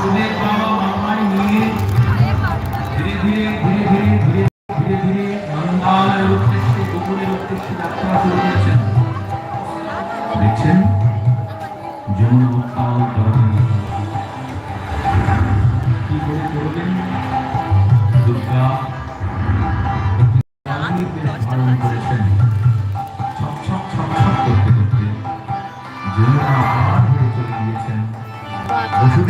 বসুদেব বাবা মামায় নিয়ে ধীরে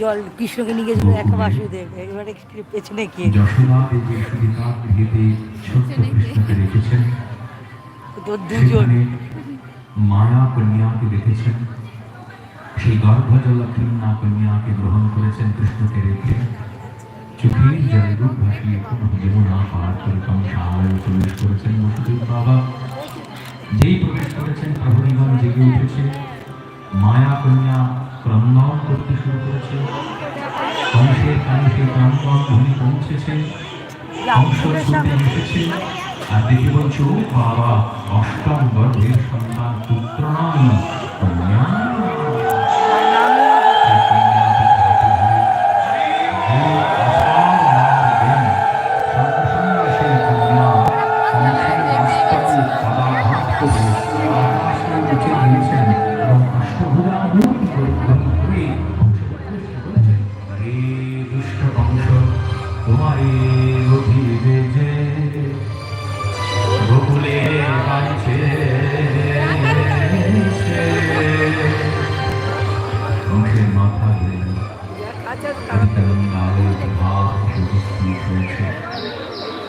জল কৃষ্ণকে নিয়ে গেছিল এক বাসুদেব। এবারে পেছনে কে? তোর দুজন। মায়া কন্যাকে দেখেছেন। সেই গর্ভজলা কন্যা কন্যাকে গ্রহণ করেছেন কৃষ্ণকে রেখে। চোখের জলে রূপ ভাসিয়ে পুনঃ যমুনা পার করে কংসালয়ে প্রবেশ করেছেন বসুদেব বাবা। যেই প্রবেশ করেছেন প্রহরীগণ জেগে উঠেছে। মায়া কন্যা ক্রন্দন করতে শুরু করেছে। কানে সেই ক্রন্দন ধ্বনি পৌঁছেছে। কংস ছুটে এসেছে। আর দেখে বলছো বাবা অষ্টম গর্ভের সন্তান পুত্র নয় কন্যা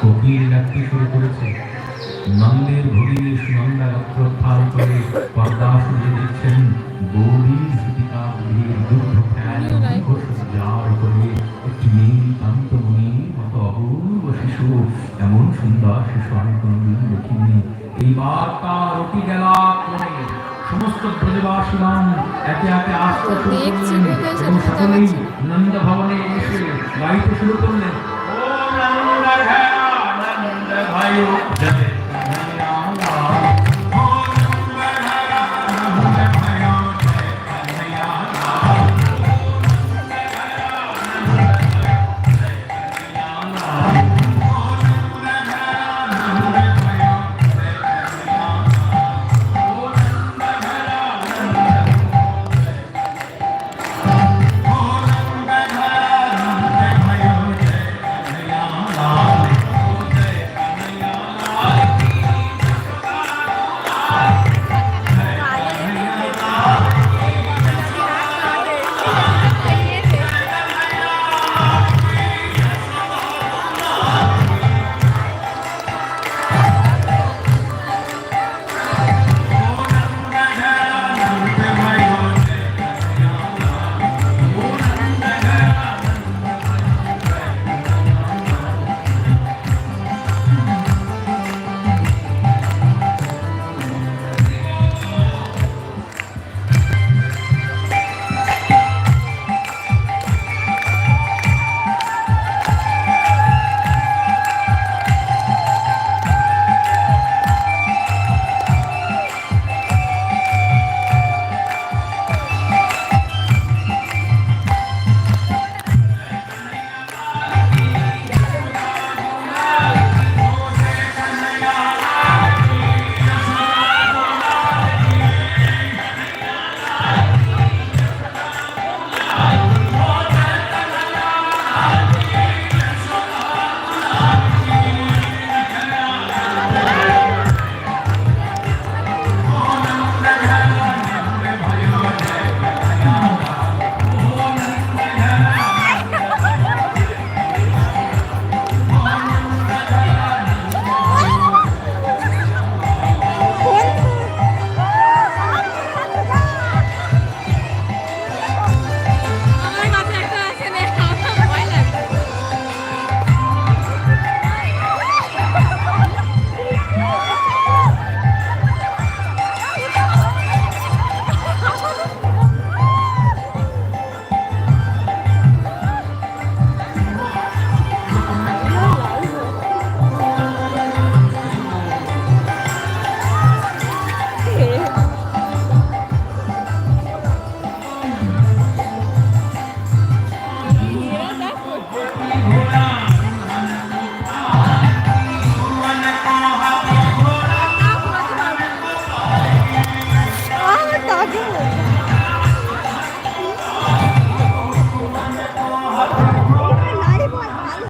কোকিল ডাকতে শুরু করেছে। নন্দের ভগিনীশ নন্দা রক্তোত্থান করে পর্দা সুজে দিচ্ছেন গৌরী সুতিকা ফ্যান যার উপরে একটি নীল মতো অপূর্ব শিশু এমন সুন্দর শিশু আমি কোনোদিন দেখিনি। এইবার তার অতি গেলা করে সমস্ত ব্রজবাসীগণ একে একে আসতে শুরু করলেন এবং সকলেই নন্দ ভবনে এসে গাইতে শুরু করলেন।